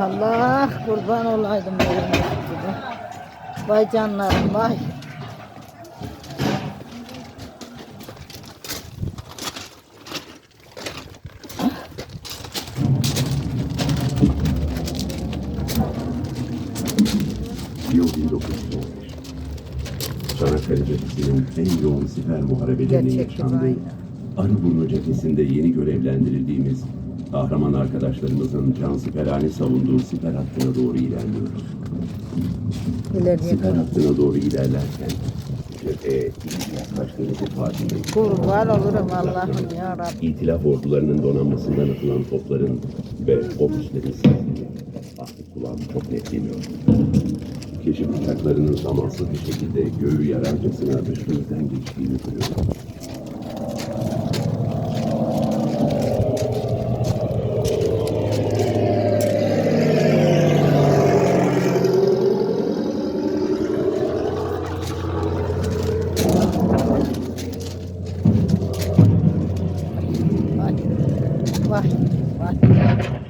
Allah kurban olaydım. Vay canlarım vay. Yıl 1915. Çanakkale cephesinin en yoğun siper muharebelerinin yaşandığı. Arıburnu cephesinde yeni görevlendirildiğimiz kahraman arkadaşlarımızın cansiperhane savunduğu siper hattına doğru ilerliyoruz. İleriye Siper doğru. hattına doğru ilerlerken cepheye iyice yaklaştığımızı farkındayız. Kurban olurum Allah'ım ya Rabbi. İtilaf ordularının donanmasından atılan topların ve obüslerin sesleri artık kulağım çok net geliyor. Keşif uçaklarının zamansız bir şekilde göğü yararcasına dışımızdan geçtiğini görüyorum. Vay. Vay. Vay.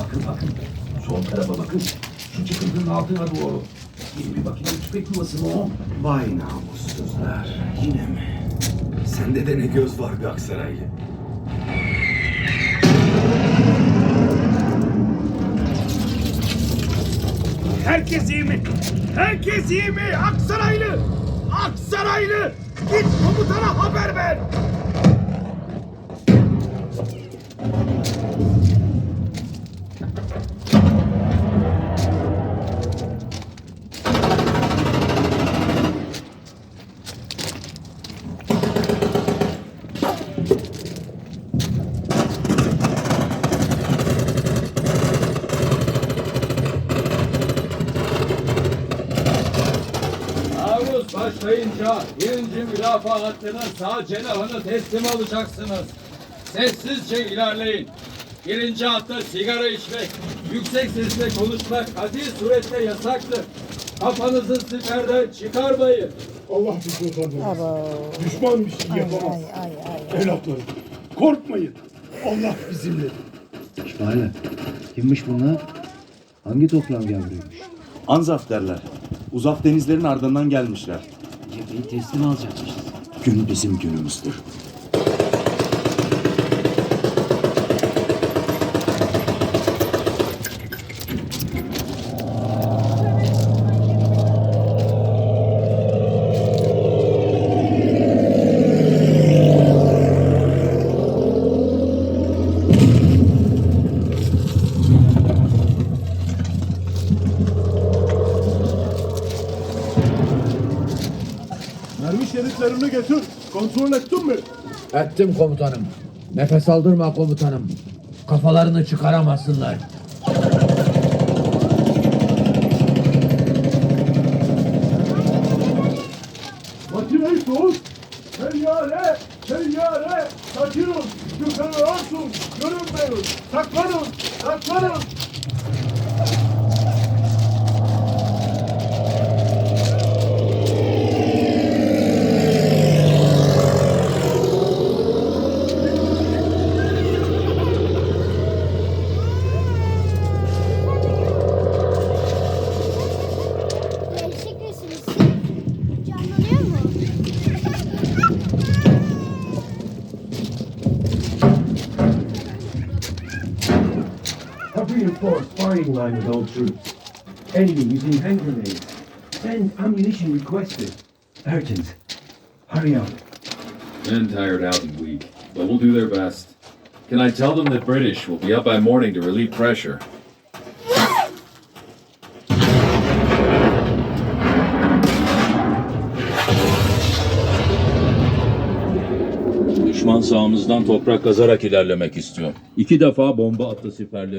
Bakın bakın. Sol tarafa bakın. Şu çıkıntının altına doğru. Gidin bir bakayım tüfek yuvası mı o? Vay namussuzlar. Yine mi? Sende de ne göz var be Aksaraylı. Herkes iyi mi? Herkes iyi mi? Aksaraylı! Aksaraylı! Git komutana haber ver! Başlayınca birinci müdafaa hattının sağ cenahını teslim alacaksınız. Sessizce ilerleyin. Birinci hatta sigara içmek, yüksek sesle konuşmak katil surette yasaktır. Kafanızı siperden çıkarmayın. Allah bizi utandırmaz. Abo. Düşman bir şey Ay yapamaz. ay ay ay. Evlatlarım, korkmayın. Allah bizimle. İsmail, kimmiş bunlar? Hangi toprağın yavruymuş? Anzaf derler. Uzak denizlerin ardından gelmişler. Cepheyi teslim alacakmışız. Gün bizim günümüzdür. Mermi şeritlerini getir. Kontrol ettin mi? Ettim komutanım. Nefes aldırma komutanım. Kafalarını çıkaramasınlar. Makineyi tut. Seyyare, seyyare. Kaçırın. Yukarı olsun. Görünmeyin. Saklanın. Saklanın. Have reinforced firing line with all troops. Enemy using hand grenades. Send ammunition requested. Urgent. Hurry up. Men tired out and weak, but will do their best. Can I tell them that British will be up by morning to relieve pressure? Düşman sağımızdan toprak kazarak ilerlemek istiyor. İki defa bomba attı siperleri.